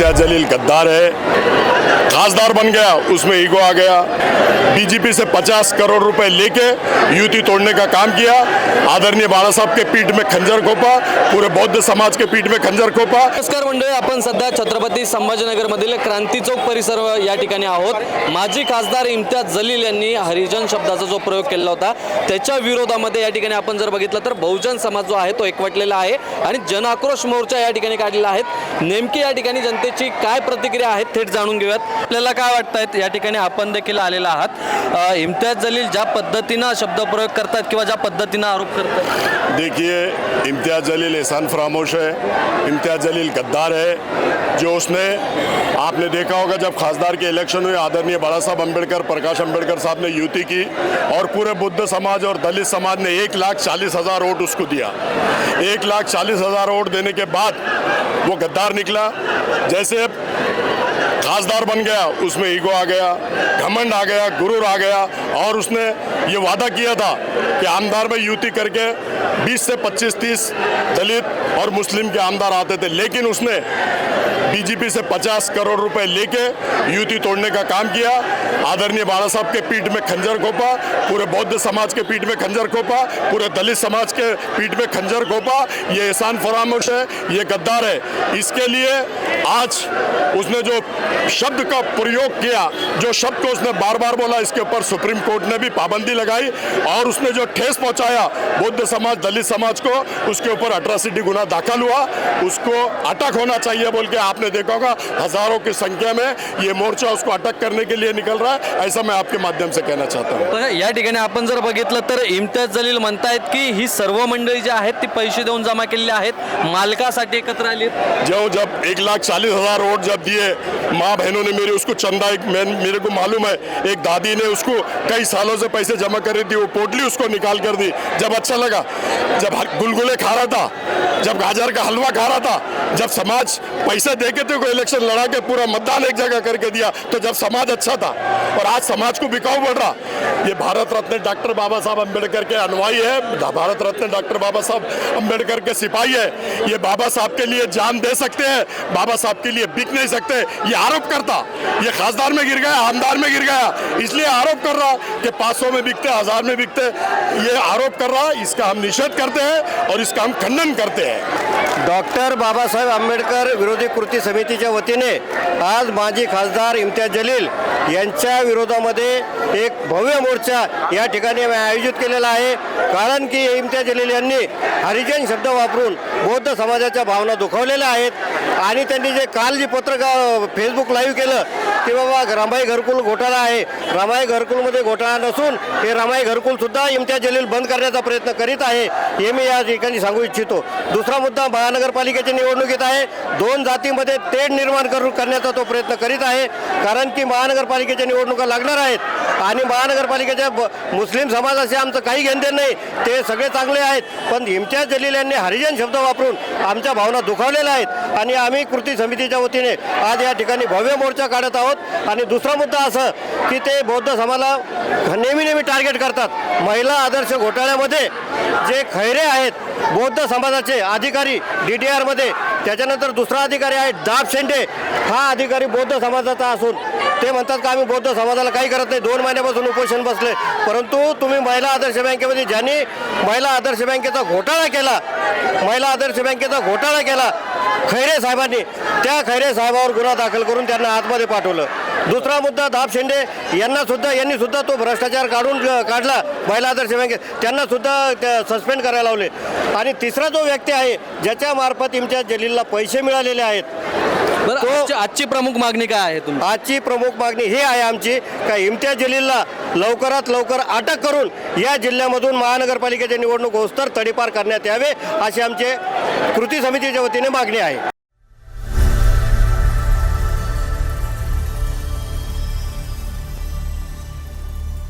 इम्तियाज जलील गद्दार है खासदार बन गया उसमें ईगो आ गया। बीजेपी से 50 करोड़ रुपए लेके युति तोड़ने का काम किया। आदरणीय बाळा साहब के पीठ में खंजर खोपा पूरे बौद्ध समाज के पीठ में खंजर खोपा। नमस्कार मंडळी आपण सध्या छत्रपती संभाजीनगरमधील क्रांती चौक परिसर या ठिकाणी आहोत. माजी खासदार इम्तियाज जलील यांनी हरिजन शब्दाचा जो प्रयोग केला होता त्याच्या विरोधामध्ये या ठिकाणी आपण जर बघितलं तर बहुजन समाज जो आहे तो एकवटलेला आहे आणि जन आक्रोश मोर्चा या ठिकाणी काढलेला आहे. नेमके या ठिकाणी जनते जनतेची काय प्रतिक्रिया आहे थेट जाणून घेऊयात. आपल्याला काय वाटतं या ठिकाणी आपण देखील आलेला आहात. इम्तियाज जलील ज्या पद्धतीनं शब्दप्रयोग करतात किंवा ज्या पद्धतीनं आरोप करतात? देखिए इम्तियाज जलील एहसान फरामोश है इम्तियाज जलील गद्दार है जो उसने आपने देखा होगा जब खासदार के इलेक्शन हुए आदरणीय बाला साहब अम्बेडकर प्रकाश अम्बेडकर साहब ने युति की और पूरे बुद्ध समाज और दलित समाज ने एक लाख चालीस हजार वोट उसको दिया। एक लाख चालीस हजार वोट देने के बाद वो गद्दार निकला। जैसे खासदार बन गया, उसमें ईगो आ गया, घमंड आ गया, गुरूर आ गया, और उसने ये वादा किया था कि आमदार में युति करके 20 से 25 30 दलित और मुस्लिम के आमदार आते थे। लेकिन उसने बीजेपी से 50 करोड़ रुपए लेके युति तोड़ने का काम किया। आदरणीय बाला साहब के पीठ में खंजर खोपा पूरे बौद्ध समाज के पीठ में खंजर खोपा पूरे दलित समाज के पीठ में खंजर खोपा ये एहसान फरामोश है, ये गद्दार है। इसके लिए आज उसने जो शब्द का प्रयोग किया, जो शब्द को उसने बार बार बोला, इसके ऊपर सुप्रीम कोर्ट ने भी पाबंदी लगाई और उसने जो ठेस पहुँचाया बौद्ध समाज, दलित समाज को, उसके ऊपर अट्रासिटी गुना दाखिल हुआ। उसको अटक होना चाहिए बोल के आपने देखा होगा हजारों की संख्या में ये मोर्चा उसको अटक करने के लिए निकल रहा है ऐसा मैं आपके माध्यम से कहना चाहता हूँ। बघा या ठिकाणी आपण जर बघितलं तर इम्तियाज जलील म्हणतायत की ही सर्व मंडळी जी आहेत ती पैसे देऊन जमा केलेली आहेत मालकासाठी एकत्र आली जो जब एक लाख चालीस हजार वोट जब दिए माँ बहनों ने मेरी उसको चंदा एक मेरे को मालूम है एक दादी ने उसको कई सालों से पैसे जमा कर रही थी वो पोटली उसको निकाल कर दी। जब अच्छा लगा जब गुलगुले खा रहा था जब गाजर का हलवा खा रहा था जब समाज पैसे दे के तो इलेक्शन लड़ा के पूरा मतदान एक जगह करके दिया तो जब समाज अच्छा था और आज समाज को बिकाऊ बढ़ रहा, ये भारत रत्न डॉक्टर बाबा साहब अंबेडकर के अनुयायी है, भारत रत्न डॉक्टर बाबा साहब अंबेडकर के सिपाही है, ये बाबा साहब के लिए जान दे सकते हैं, बाबा साहब के लिए बिक नहीं सकते, ये आरोप करता, ये खासदार में गिर गया, आमदार में गिर गया, इसलिए आरोप कर रहा कि 500 में बिकते, हज़ार में बिकते, ये आरोप कर रहा, इसका हम निषेध करते हैं और इसका हम खंडन करते हैं। डॉक्टर बाबासाहेब आंबेडकर विरोधी कृती समितीच्या वतीने आज माजी खासदार इम्तियाज जलील यांच्या विरोधामध्ये एक भव्य मोर्चा या ठिकाणी आयोजित केलेला आहे. कारण की इम्तियाज जलील यांनी हरिजन शब्द वापरून बौद्ध समाजाच्या भावना दुखावलेल्या आहेत आणि त्यांनी जे काल जे पत्रकार फेसबुक लाईव्ह केलं की बाबा रामाई घरकुल घोटाळा आहे. रामाई घरकुलमध्ये घोटाळा नसून हे रामाई घरकुलसुद्धा इम्तियाज जलील बंद करण्याचा प्रयत्न करीत आहे हे मी या ठिकाणी सांगू इच्छितो. दुसरा मुद्दा महानगरपालिकेची निवडणुकीत आहे. दोन जातीमध्ये तेढ निर्माण करू करण्याचा तो प्रयत्न करीत आहे. कारण की महानगरपालिकेच्या निवडणुका लागणार आहेत. आणि महानगरपालिकेच्या ब- मुस्लिम समाजाशी आमचं काही घेणदेण नाही. ते सगळे चांगले आहेत. पण इम्तियाज जलील यांनी हरिजन शब्द वापरून आमच्या भावना दुखावलेल्या आहेत. आणि आम्ही कृती समितीच्या वतीने आज या ठिकाणी भव्य मोर्चा काढत आहोत. आणि दुसरा मुद्दा असं की ते बौद्ध समाजाला नेहमी नेहमी टार्गेट करतात. महिला आदर्श घोटाळ्यामध्ये जे खैरे आहेत बौद्ध समाजाचे अधिकारी डी डी आरमध्ये त्याच्यानंतर दुसरा अधिकारी आहे दाब शेंडे. हा अधिकारी बौद्ध समाजाचा असून ते म्हणतात का आम्ही बौद्ध समाजाला काही करत नाही. दोन महिन्यापासून उपोषण बसले. परंतु तुम्ही महिला आदर्श बँकेमध्ये ज्यांनी महिला आदर्श बँकेचा घोटाळा केला महिला आदर्श बँकेचा घोटाळा केला खैरे साहेबांनी त्या खैरे साहेबावर गुन्हा दाखल करून त्यांना आतमध्ये पाठवलं. दुसरा मुद्दा दाब शेंडे यांना सुद्धा यांनी सुद्धा तो भ्रष्टाचार काढून काढला. महिला आदर्श बँकेत. त्यांना सुद्धा सस्पेंड करायला लावले. आणि तिसरा जो व्यक्ती आहे ज्याच्यामार्फत इमच्या जलीलला पैसे मिळालेले आहेत बरं आजची- आजची प्रमुख मागणी काय आहे तुमची? आजची प्रमुख मागणी ही आहे आमची का इम्तियाज जलीलला लवकरात लवकर अटक करून या जिल्ह्यामधून महानगरपालिकेच्या निवडणूक होस्तर तडीपार करण्यात यावे अशी आमचे कृती समितीच्या वतीने मागणी आहे.